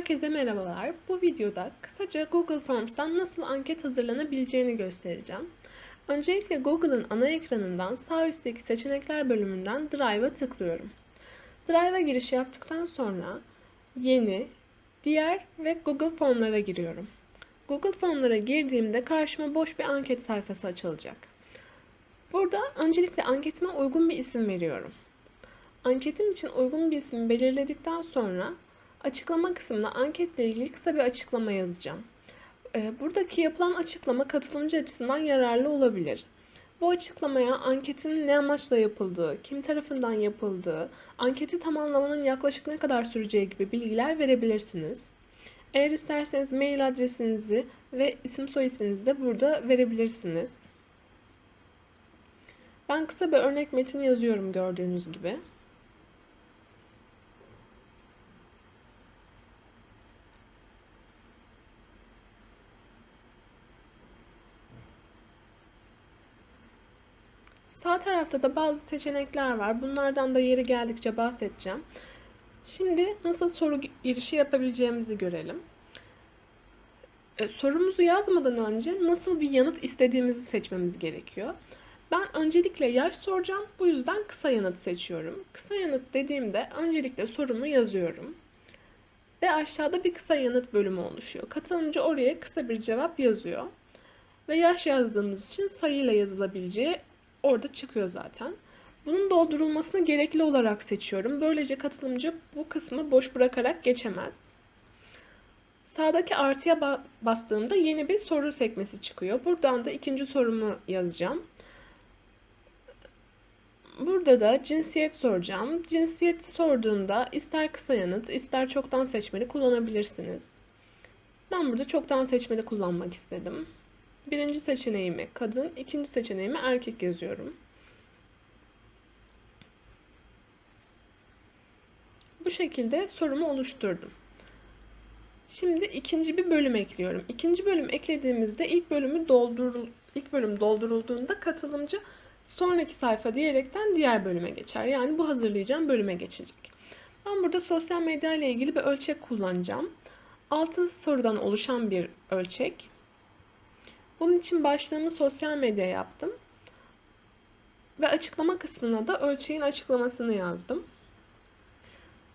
Herkese merhabalar. Bu videoda kısaca Google Forms'tan nasıl anket hazırlanabileceğini göstereceğim. Öncelikle Google'ın ana ekranından sağ üstteki seçenekler bölümünden Drive'a tıklıyorum. Drive'a giriş yaptıktan sonra Yeni, Diğer ve Google Formlara giriyorum. Google Formlara girdiğimde karşıma boş bir anket sayfası açılacak. Burada öncelikle anketime uygun bir isim veriyorum. Anketim için uygun bir isim belirledikten sonra açıklama kısmına anketle ilgili kısa bir açıklama yazacağım. Ee, Buradaki yapılan açıklama katılımcı açısından yararlı olabilir. Bu açıklamaya anketin ne amaçla yapıldığı, kim tarafından yapıldığı, anketi tamamlamanın yaklaşık ne kadar süreceği gibi bilgiler verebilirsiniz. Eğer isterseniz mail adresinizi ve isim soy isminizi de burada verebilirsiniz. Ben kısa bir örnek metin yazıyorum gördüğünüz gibi. Tarafta da bazı seçenekler var. Bunlardan da yeri geldikçe bahsedeceğim. Şimdi nasıl soru girişi yapabileceğimizi görelim. E, sorumuzu yazmadan önce nasıl bir yanıt istediğimizi seçmemiz gerekiyor. Ben öncelikle yaş soracağım. Bu yüzden kısa yanıt seçiyorum. Kısa yanıt dediğimde öncelikle sorumu yazıyorum. Ve aşağıda bir kısa yanıt bölümü oluşuyor. Katılımcı oraya kısa bir cevap yazıyor. Ve yaş yazdığımız için sayıyla yazılabileceği orada çıkıyor zaten. Bunun doldurulmasını gerekli olarak seçiyorum. Böylece katılımcı bu kısmı boş bırakarak geçemez. Sağdaki artıya bastığımda yeni bir soru sekmesi çıkıyor. Buradan da ikinci sorumu yazacağım. Burada da cinsiyet soracağım. Cinsiyet sorduğumda ister kısa yanıt, ister çoktan seçmeli kullanabilirsiniz. Ben burada çoktan seçmeli kullanmak istedim. Birinci seçeneğimi kadın, ikinci seçeneğimi erkek yazıyorum. Bu şekilde sorumu oluşturdum. Şimdi ikinci bir bölüm ekliyorum. İkinci bölüm eklediğimizde ilk bölümü doldurul ilk bölüm doldurulduğunda katılımcı sonraki sayfa diyerekten diğer bölüme geçer. Yani bu hazırlayacağım bölüme geçecek. Ben burada sosyal medya ile ilgili bir ölçek kullanacağım. Altı sorudan oluşan bir ölçek. Bunun için başlığımı sosyal medya yaptım. Ve açıklama kısmına da ölçeğin açıklamasını yazdım.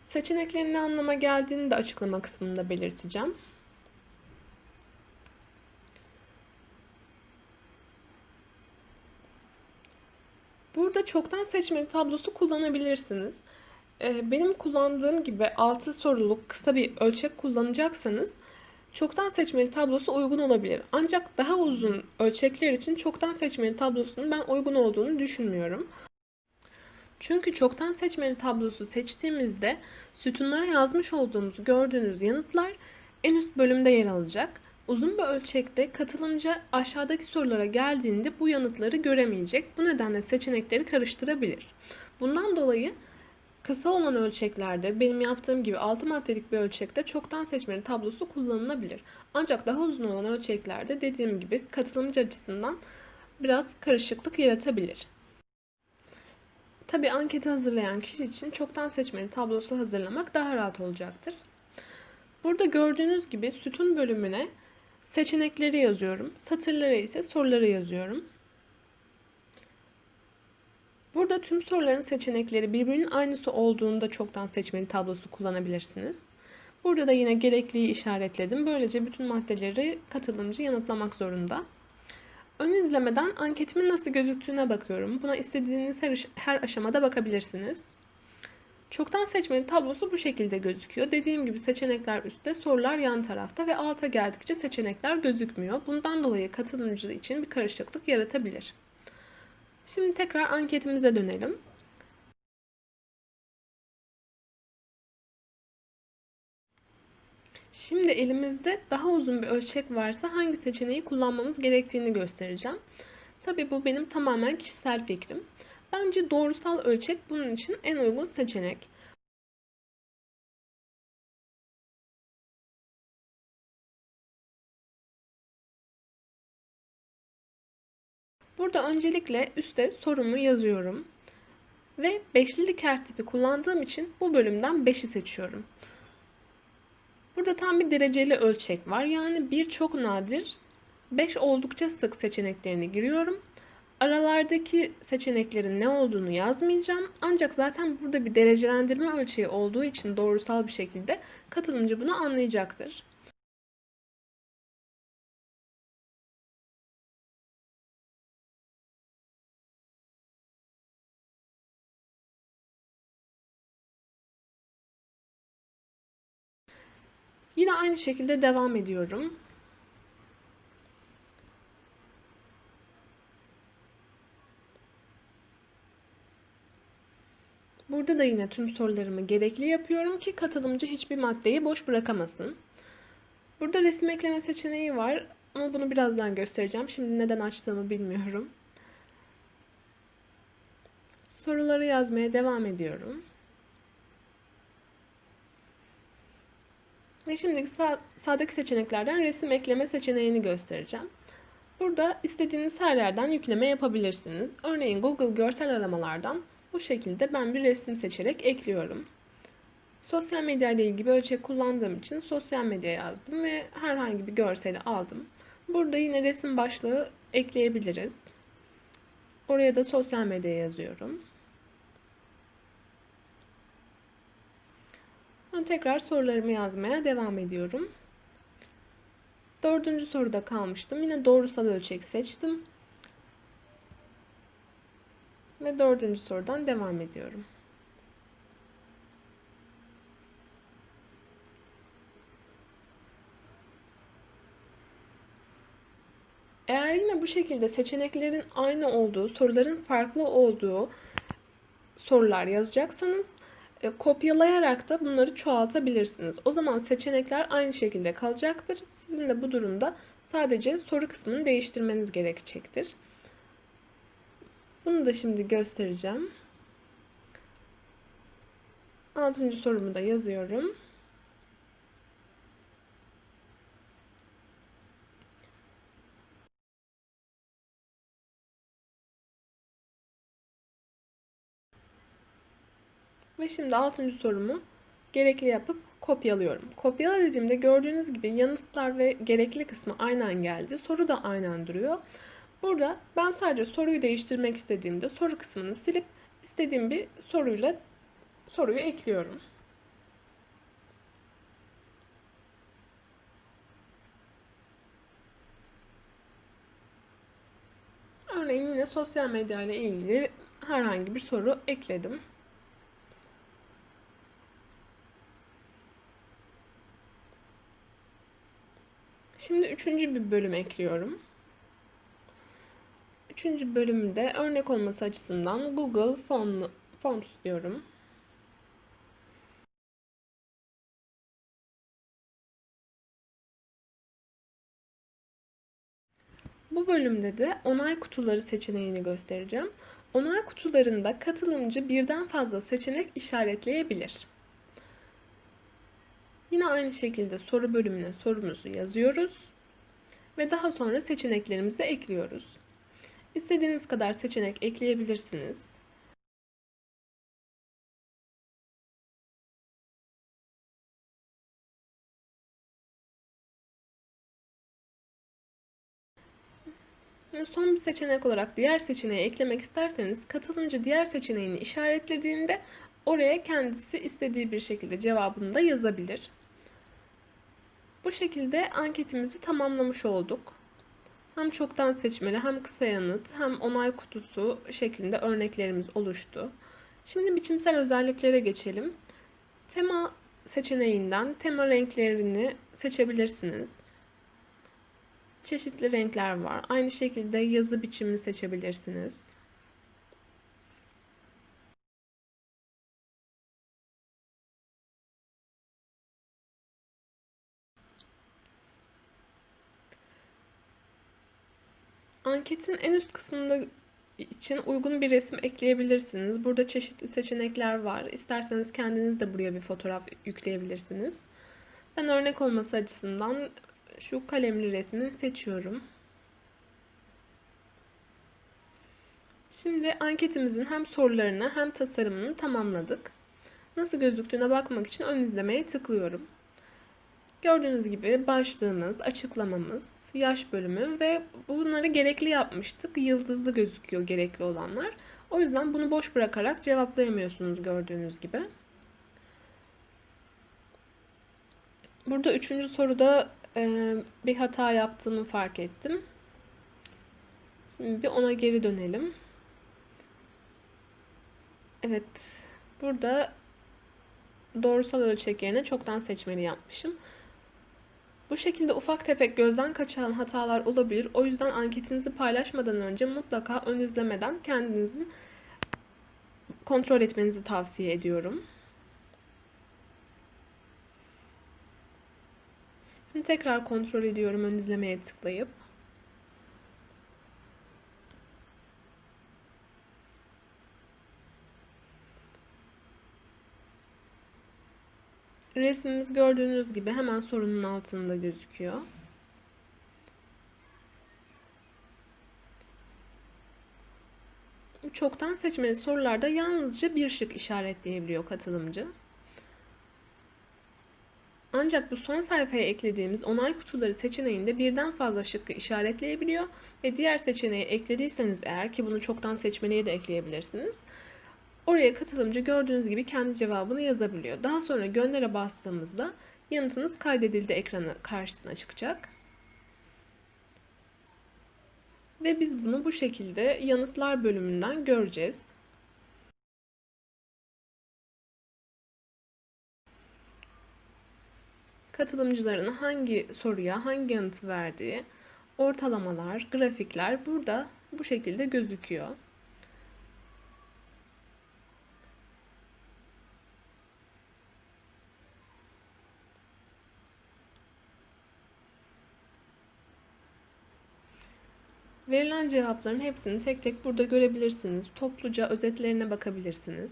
Seçeneklerin ne anlama geldiğini de açıklama kısmında belirteceğim. Burada çoktan seçmeli tablosu kullanabilirsiniz. Ee, benim kullandığım gibi 6 soruluk kısa bir ölçek kullanacaksanız çoktan seçmeli tablosu uygun olabilir. Ancak daha uzun ölçekler için çoktan seçmeli tablosunun ben uygun olduğunu düşünmüyorum. Çünkü çoktan seçmeli tablosu seçtiğimizde sütunlara yazmış olduğumuz gördüğünüz yanıtlar en üst bölümde yer alacak. Uzun bir ölçekte katılımcı aşağıdaki sorulara geldiğinde bu yanıtları göremeyecek. Bu nedenle seçenekleri karıştırabilir. Bundan dolayı kısa olan ölçeklerde benim yaptığım gibi 6 maddelik bir ölçekte çoktan seçmeli tablosu kullanılabilir. Ancak daha uzun olan ölçeklerde dediğim gibi katılımcı açısından biraz karışıklık yaratabilir. Tabi anketi hazırlayan kişi için çoktan seçmeli tablosu hazırlamak daha rahat olacaktır. Burada gördüğünüz gibi sütun bölümüne seçenekleri yazıyorum. Satırlara ise soruları yazıyorum. Burada tüm soruların seçenekleri birbirinin aynısı olduğunda çoktan seçmeli tablosu kullanabilirsiniz. Burada da yine gerekliyi işaretledim. Böylece bütün maddeleri katılımcı yanıtlamak zorunda. Ön izlemeden anketimin nasıl gözüktüğüne bakıyorum. Buna istediğiniz her, her aşamada bakabilirsiniz. Çoktan seçmeli tablosu bu şekilde gözüküyor. Dediğim gibi seçenekler üstte, sorular yan tarafta ve alta geldikçe seçenekler gözükmüyor. Bundan dolayı katılımcı için bir karışıklık yaratabilir. Şimdi tekrar anketimize dönelim. Şimdi elimizde daha uzun bir ölçek varsa hangi seçeneği kullanmamız gerektiğini göstereceğim. Tabi bu benim tamamen kişisel fikrim. Bence doğrusal ölçek bunun için en uygun seçenek. Burada öncelikle üste sorumu yazıyorum. Ve beşlilik her tipi kullandığım için bu bölümden 5'i seçiyorum. Burada tam bir dereceli ölçek var. Yani bir çok nadir, 5 oldukça sık seçeneklerini giriyorum. Aralardaki seçeneklerin ne olduğunu yazmayacağım. Ancak zaten burada bir derecelendirme ölçeği olduğu için doğrusal bir şekilde katılımcı bunu anlayacaktır. Yine aynı şekilde devam ediyorum. Burada da yine tüm sorularımı gerekli yapıyorum ki katılımcı hiçbir maddeyi boş bırakamasın. Burada resim ekleme seçeneği var ama bunu birazdan göstereceğim. Şimdi neden açtığımı bilmiyorum. Soruları yazmaya devam ediyorum. Ve şimdi sağ, sağdaki seçeneklerden resim ekleme seçeneğini göstereceğim. Burada istediğiniz her yerden yükleme yapabilirsiniz. Örneğin Google görsel aramalardan bu şekilde ben bir resim seçerek ekliyorum. Sosyal medya ile ilgili ölçek kullandığım için sosyal medya yazdım ve herhangi bir görseli aldım. Burada yine resim başlığı ekleyebiliriz. Oraya da sosyal medya yazıyorum. Ben tekrar sorularımı yazmaya devam ediyorum. Dördüncü soruda kalmıştım. Yine doğrusal ölçek seçtim. Ve dördüncü sorudan devam ediyorum. Eğer yine bu şekilde seçeneklerin aynı olduğu, soruların farklı olduğu sorular yazacaksanız e, kopyalayarak da bunları çoğaltabilirsiniz. O zaman seçenekler aynı şekilde kalacaktır. Sizin de bu durumda sadece soru kısmını değiştirmeniz gerekecektir. Bunu da şimdi göstereceğim. Altıncı sorumu da yazıyorum. Ve şimdi altıncı sorumu gerekli yapıp kopyalıyorum. Kopyala dediğimde gördüğünüz gibi yanıtlar ve gerekli kısmı aynen geldi. Soru da aynen duruyor. Burada ben sadece soruyu değiştirmek istediğimde soru kısmını silip istediğim bir soruyla soruyu ekliyorum. Örneğin yine sosyal medya ile ilgili herhangi bir soru ekledim. Şimdi üçüncü bir bölüm ekliyorum. Üçüncü bölümde örnek olması açısından Google Form, diyorum. Bu bölümde de onay kutuları seçeneğini göstereceğim. Onay kutularında katılımcı birden fazla seçenek işaretleyebilir. Yine aynı şekilde soru bölümüne sorumuzu yazıyoruz ve daha sonra seçeneklerimizi ekliyoruz. İstediğiniz kadar seçenek ekleyebilirsiniz. son bir seçenek olarak diğer seçeneği eklemek isterseniz katılımcı diğer seçeneğini işaretlediğinde oraya kendisi istediği bir şekilde cevabını da yazabilir. Bu şekilde anketimizi tamamlamış olduk. Hem çoktan seçmeli hem kısa yanıt hem onay kutusu şeklinde örneklerimiz oluştu. Şimdi biçimsel özelliklere geçelim. Tema seçeneğinden tema renklerini seçebilirsiniz. Çeşitli renkler var. Aynı şekilde yazı biçimini seçebilirsiniz. Anketin en üst kısmında için uygun bir resim ekleyebilirsiniz. Burada çeşitli seçenekler var. İsterseniz kendiniz de buraya bir fotoğraf yükleyebilirsiniz. Ben örnek olması açısından şu kalemli resmini seçiyorum. Şimdi anketimizin hem sorularını hem tasarımını tamamladık. Nasıl gözüktüğüne bakmak için ön izlemeye tıklıyorum. Gördüğünüz gibi başlığımız, açıklamamız, yaş bölümü ve bunları gerekli yapmıştık. Yıldızlı gözüküyor gerekli olanlar. O yüzden bunu boş bırakarak cevaplayamıyorsunuz gördüğünüz gibi. Burada üçüncü soruda e, bir hata yaptığımı fark ettim. Şimdi bir ona geri dönelim. Evet. Burada doğrusal ölçek yerine çoktan seçmeli yapmışım. Bu şekilde ufak tefek gözden kaçan hatalar olabilir. O yüzden anketinizi paylaşmadan önce mutlaka ön izlemeden kendinizi kontrol etmenizi tavsiye ediyorum. Şimdi tekrar kontrol ediyorum ön izlemeye tıklayıp. Resmimiz gördüğünüz gibi hemen sorunun altında gözüküyor. Çoktan seçmeli sorularda yalnızca bir şık işaretleyebiliyor katılımcı. Ancak bu son sayfaya eklediğimiz onay kutuları seçeneğinde birden fazla şıkkı işaretleyebiliyor ve diğer seçeneği eklediyseniz eğer ki bunu çoktan seçmeliye de ekleyebilirsiniz. Oraya katılımcı gördüğünüz gibi kendi cevabını yazabiliyor. Daha sonra göndere bastığımızda yanıtınız kaydedildi ekranı karşısına çıkacak. Ve biz bunu bu şekilde yanıtlar bölümünden göreceğiz. Katılımcıların hangi soruya hangi yanıtı verdiği, ortalamalar, grafikler burada bu şekilde gözüküyor. Verilen cevapların hepsini tek tek burada görebilirsiniz. Topluca özetlerine bakabilirsiniz.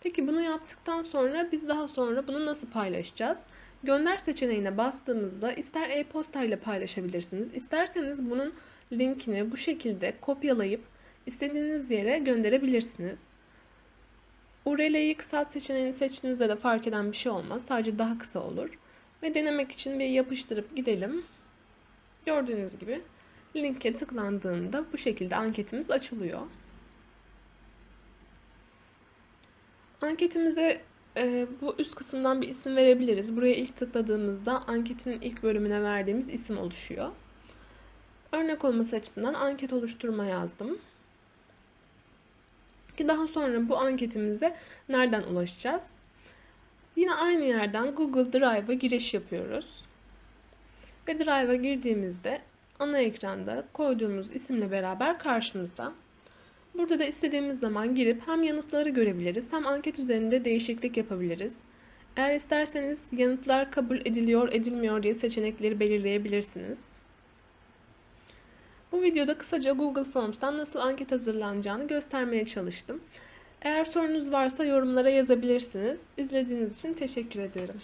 Peki bunu yaptıktan sonra biz daha sonra bunu nasıl paylaşacağız? Gönder seçeneğine bastığımızda ister e-posta ile paylaşabilirsiniz. İsterseniz bunun linkini bu şekilde kopyalayıp istediğiniz yere gönderebilirsiniz. URL'yi kısalt seçeneğini seçtiğinizde de fark eden bir şey olmaz. Sadece daha kısa olur. Ve denemek için bir yapıştırıp gidelim. Gördüğünüz gibi linke tıklandığında bu şekilde anketimiz açılıyor. Anketimize e, bu üst kısımdan bir isim verebiliriz. Buraya ilk tıkladığımızda anketin ilk bölümüne verdiğimiz isim oluşuyor. Örnek olması açısından anket oluşturma yazdım. Ki daha sonra bu anketimize nereden ulaşacağız? Yine aynı yerden Google Drive'a giriş yapıyoruz. Ve Drive'a girdiğimizde ana ekranda koyduğumuz isimle beraber karşımızda. Burada da istediğimiz zaman girip hem yanıtları görebiliriz hem anket üzerinde değişiklik yapabiliriz. Eğer isterseniz yanıtlar kabul ediliyor edilmiyor diye seçenekleri belirleyebilirsiniz. Bu videoda kısaca Google Forms'tan nasıl anket hazırlanacağını göstermeye çalıştım. Eğer sorunuz varsa yorumlara yazabilirsiniz. İzlediğiniz için teşekkür ederim.